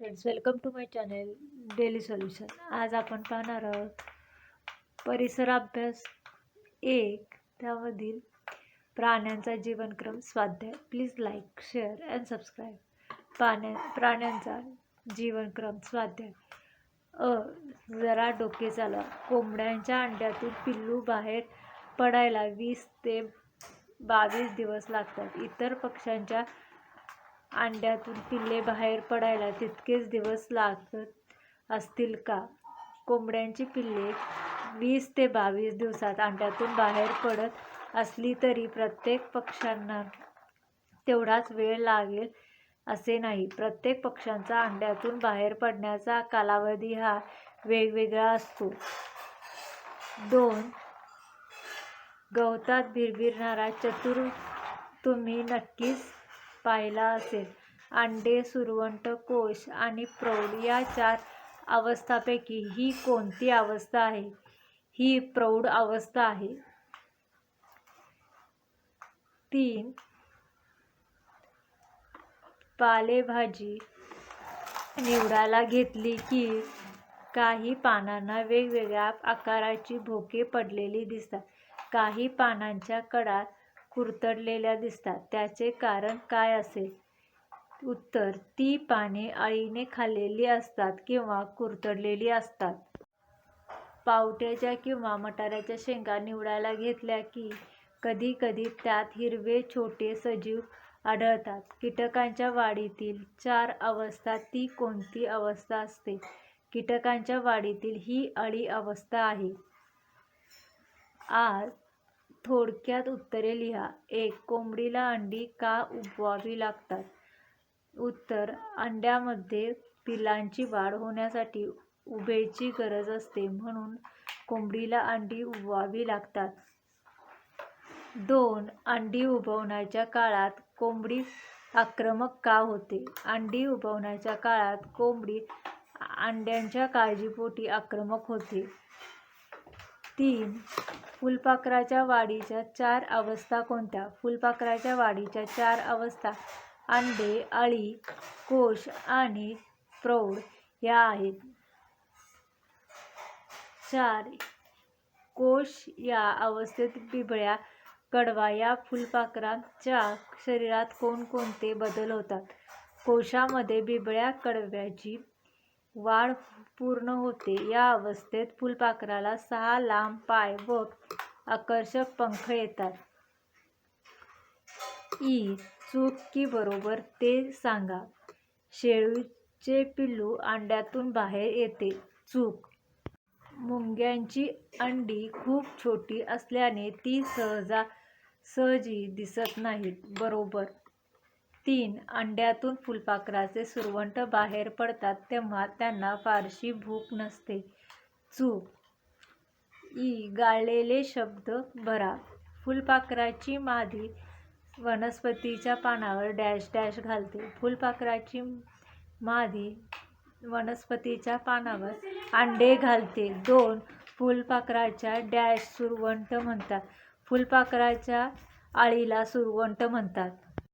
Friends welcome to my channel daily solution आज आपण पाहणार आहोत परिसर अभ्यास एक. त्यामधील प्राण्यांचा जीवनक्रम स्वाध्याय. Please like share and subscribe पाण्या प्राण्यांचा जीवनक्रम स्वाध्याय. अ जरा डोके चालवा कोंबड्यांच्या अंड्यातून पिल्लू बाहेर पडायला वीस ते बावीस दिवस लागतात. इतर पक्ष्यांच्या अंड्यातून पिल्ले बाहेर पडायला तितकेच दिवस लागत असतील का? कोंबड्यांची पिल्ले वीस ते बावीस दिवसात अंड्यातून बाहेर पडत असली तरी प्रत्येक पक्ष्यांना तेवढाच वेळ लागेल असे नाही. प्रत्येक पक्ष्यांचा अंड्यातून बाहेर पडण्याचा कालावधी हा वेगवेगळा असतो. दोन गवतात भिरभिरणारा चतुर तुम्ही नक्कीच पाहिला असेल. अंडे सुरवंट कोश आणि प्रौढ या चार अवस्थापैकी ही कोणती अवस्था आहे? ही प्रौढ अवस्था आहे. तीन. पालेभाजी निवडायला घेतली की काही पानांना वेगवेगळ्या आकाराची भोके पडलेली दिसतात. काही पानांच्या कडात कुरतडलेल्या दिसतात. त्याचे कारण काय असेल? उत्तर ती पाने अळीने खाल्लेली असतात किंवा कुरतडलेली असतात. पावट्याच्या किंवा मटाऱ्याच्या शेंगा निवडायला घेतल्या की कधी कधी त्यात हिरवे छोटे सजीव आढळतात. कीटकांच्या वाढीतील चार अवस्था ती कोणती अवस्था असते? कीटकांच्या वाढीतील ही अळी अवस्था आहे. आज थोडक्यात उत्तरे लिहा. एक कोंबडीला अंडी का उबवावी लागतात? उत्तर अंड्यामध्ये पिलांची वाढ होण्यासाठी उभेची गरज असते म्हणून कोंबडीला अंडी उबवावी लागतात. दोन अंडी उबवण्याच्या काळात कोंबडी आक्रमक का होते? अंडी उबवण्याच्या काळात कोंबडी अंड्यांच्या काळजीपोटी आक्रमक होते. तीन. फुलपाखराच्या वाढीच्या चार अवस्था कोणत्या? फुलपाखराच्या वाढीच्या चार अवस्था अंडे अळी कोश आणि प्रौढ या आहेत. चार. कोश या अवस्थेत बिबळ्या कडवा या फुलपाखराच्या शरीरात कोणकोणते बदल होतात? कोशामध्ये बिबळ्या कडव्याची वाढ पूर्ण होते. या अवस्थेत फुलपाखराला सहा लांब पाय व आकर्षक पंख येतात. ई. चूक की बरोबर ते सांगा. शेळीचे पिल्लू अंड्यातून बाहेर येते. चूक. मुंग्यांची अंडी खूप छोटी असल्याने ती सहजा सहजी दिसत नाहीत. बरोबर. तीन अंड्यातून फुलपाखराचे सुरवंट बाहेर पडतात तेव्हा त्यांना फारशी भूक नसते. चूक. ई. गाळलेले शब्द भरा. फुलपाखराची मादी वनस्पतीच्या पानावर डॅश डॅश घालते. फुलपाखराची मादी वनस्पतीच्या पानावर अंडे घालते. दोन फुलपाखराच्या डॅश सुरवंट म्हणतात. फुलपाखराच्या आळीला सुरवंट म्हणतात.